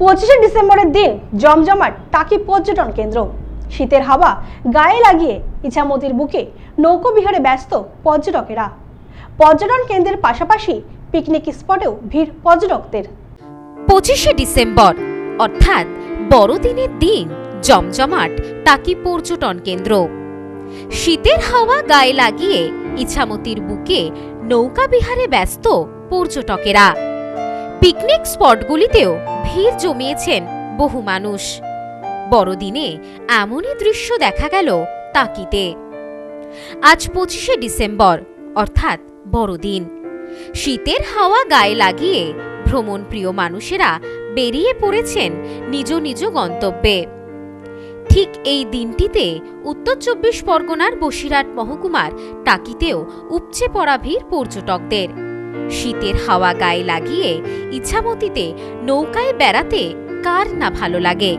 পঁচিশে ডিসেম্বরের দিন জমজমাট টাকি পর্যটন কেন্দ্র। শীতের হাওয়া গায়ে লাগিয়ে ইছামতির বুকে নৌকো বিহারে ব্যস্ত পর্যটকেরা। পর্যটন কেন্দ্রের পাশাপাশি পিকনিক স্পটেও ভিড় পর্যটকদের। পঁচিশে ডিসেম্বর, অর্থাৎ বড়দিনের দিন, জমজমাট টাকি পর্যটন কেন্দ্র। শীতের হাওয়া গায়ে লাগিয়ে ইছামতির বুকে নৌকা বিহারে ব্যস্ত পর্যটকেরা। পিকনিক স্পটগুলিতেও ভিড় জমিয়েছেন বহু মানুষ। বড়দিনে এমনই দৃশ্য দেখা গেল তাকিতে। আজ পঁচিশে ডিসেম্বর, অর্থাৎ বড়দিন। শীতের হাওয়া গায়ে লাগিয়ে ভ্রমণ প্রিয় মানুষেরা বেরিয়ে পড়েছেন নিজ নিজ গন্তব্যে। ঠিক এই দিনটিতে উত্তর চব্বিশ পরগনার বসিরহাট মহকুমার টাকিতেও উপচে পড়া ভিড় পর্যটকদের। শীতের হাওয়া গায়ে লাগিয়ে ইছামতিতে নৌকায় বেড়াতে কার না ভালো লাগে?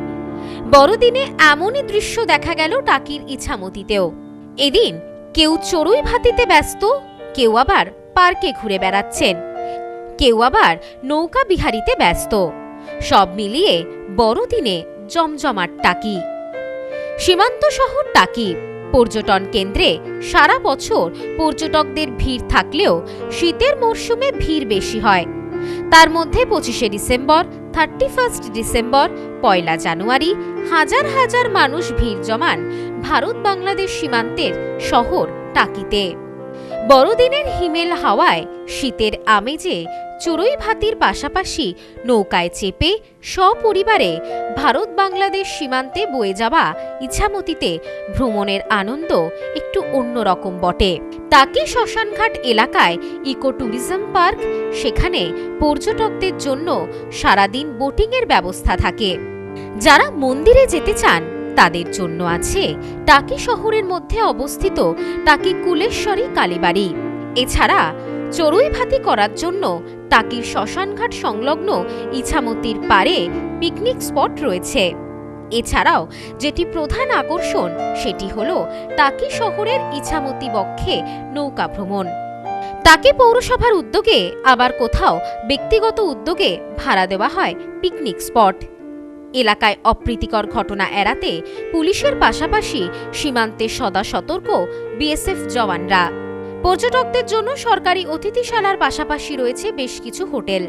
বড়দিনে এমনই দৃশ্য দেখা গেল টাকির ইছামতিতেও এদিন কেউ চড়ুই ভাতিতে ব্যস্ত, কেউ আবার পার্কে ঘুরে বেড়াচ্ছেন, কেউ আবার নৌকা বিহারিতে ব্যস্ত। সব মিলিয়ে বড়দিনে জমজমাট টাকি। সীমান্ত শহর টাকি। পর্যটন কেন্দ্রে সারা বছর পর্যটকদের ভিড় থাকলেও শীতের মরশুমে ভিড় বেশি হয়। তার মধ্যে পঁচিশে ডিসেম্বর, থার্টি ফার্স্ট ডিসেম্বর, পয়লা জানুয়ারি হাজার হাজার মানুষ ভিড় জমান ভারত বাংলাদেশ সীমান্তের শহর টাকিতে। বড়দিনের হিমেল হাওয়ায় শীতের আমেজে চড়ুই ভাতির পাশাপাশি নৌকায় চেপে সপরিবারে ভারত বাংলাদেশ সীমান্তে বয়ে যাওয়া ইছামতিতে ভ্রমণের আনন্দ একটু অন্যরকম বটে। তাকে শ্মশানঘাট এলাকায় ইকো ট্যুরিজম পার্ক, সেখানে পর্যটকদের জন্য সারাদিন বোটিংয়ের ব্যবস্থা থাকে। যারা মন্দিরে যেতে চান, তাদের জন্য আছে টাকি শহরের মধ্যে অবস্থিত টাকি কুলেশ্বরী কালীবাড়ি। এছাড়া চড়ুই ভাতি করার জন্য টাকির শ্মশানঘাট সংলগ্ন ইছামতির পারে পিকনিক স্পট রয়েছে। এছাড়াও যেটি প্রধান আকর্ষণ, সেটি হল টাকি শহরের ইছামতি বক্ষে নৌকা ভ্রমণ। টাকি পৌরসভার উদ্যোগে আবার কোথাও ব্যক্তিগত উদ্যোগে ভাড়া দেওয়া হয় পিকনিক স্পট। এলাকায় অপ্রীতিকর ঘটনা এড়াতে পুলিশের পাশাপাশি সীমান্তে সদা সতর্ক বিএসএফ জওয়ানরা। পর্যটকদের জন্য সরকারি অতিথিশালার পাশাপাশি রয়েছে বেশ কিছু হোটেল।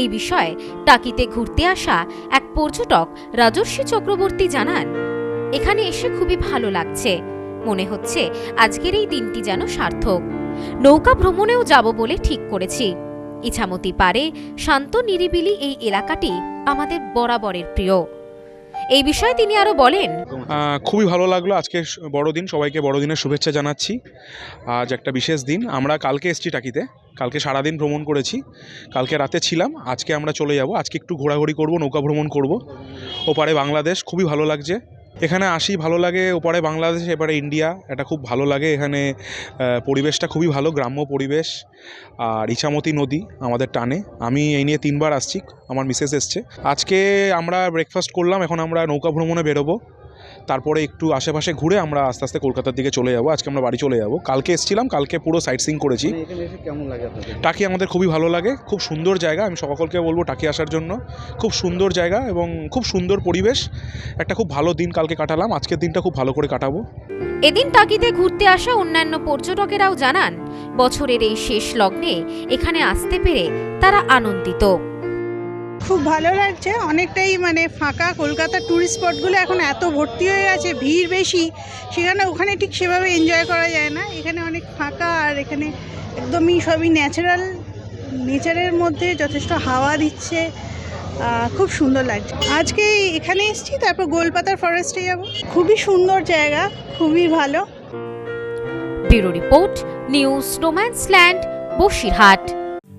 এই বিষয়ে টাকিতে ঘুরতে আসা এক পর্যটক রাজস্বী চক্রবর্তী জানান, এখানে এসে খুবই ভালো লাগছে। মনে হচ্ছে আজকের এই দিনটি যেন সার্থক। নৌকা ভ্রমণেও যাব বলে ঠিক করেছি। ইছামতি পারে শান্ত নিরিবিলি এই এলাকাটি আমাদের বরাবরের প্রিয়। এই বিষয়ে তিনি আরও বলেন। খুবই ভালো লাগল আজকে বড়দিন। সবাইকে বড়দিনের শুভেচ্ছা জানাচ্ছি। আজ একটা বিশেষ দিন। আমরা কালকে এসছি টাকিতে। কালকে সারাদিন ভ্রমণ করেছি। কালকে রাতে ছিলাম। আজকে আমরা চলে যাব। আজকে একটু ঘোরাঘুরি করব, নৌকা ভ্রমণ করব। ওপারে বাংলাদেশ। খুবই ভালো লাগছে। এখানে আসি, ভালো লাগে। ওপারে বাংলাদেশ এবারে ইন্ডিয়া। এটা খুব ভালো লাগে। এখানে পরিবেশটা খুবই ভালো, গ্রাম্য পরিবেশ আর ইছামতি নদী আমাদের টানে। আমি এই নিয়ে তিনবার আসছি, আমার মিসেস এসছে। আজকে আমরা ব্রেকফাস্ট করলাম, এখন আমরা নৌকা ভ্রমণে বেরোবো। তারপরে একটু আশেপাশে ঘুরে আমরা আস্তে আস্তে কলকাতার দিকে চলে যাব। আজকে আমরা বাড়ি চলে যাব। কালকে এসেছিলাম কালকে পুরো সাইট সিং করেছি। মানে টাকি আমাদের খুবই ভালো লাগে খুব সুন্দর জায়গা। আমি সকলকে বলব টাকি আসার জন্য। খুব সুন্দর জায়গা এবং খুব সুন্দর পরিবেশ। একটা খুব ভালো দিন কালকে কাটালাম। আজকের দিনটা খুব ভালো করে কাটাবো। এদিন টাকিতে ঘুরতে আসা অন্যান্য পর্যটকেরাও জানান বছরের এই শেষ লগ্নে এখানে আসতে পেরে তারা আনন্দিত। খুব ভালো লাগছে। অনেকটাই মানে ফাঁকা কলকাতার ট্যুরিস্ট স্পটগুলো এখন এত ভর্তি হয়ে আছে, ভিড় বেশি, সেখানে ওখানে ঠিক সেভাবে এনজয় করা যায় না। এখানে অনেক ফাঁকা আর এখানে একদমই সবই ন্যাচারাল নেচারের মধ্যে যথেষ্ট হাওয়া দিচ্ছে। খুব সুন্দর লাগছে। আজকে এখানে এসেছি, তারপর গোলপাতার ফরেস্টে যাব। খুবই সুন্দর জায়গা, খুবই ভালো। ব্যুরো রিপোর্ট, নিউজ রোম্যান্সল্যান্ড বসিরহাট।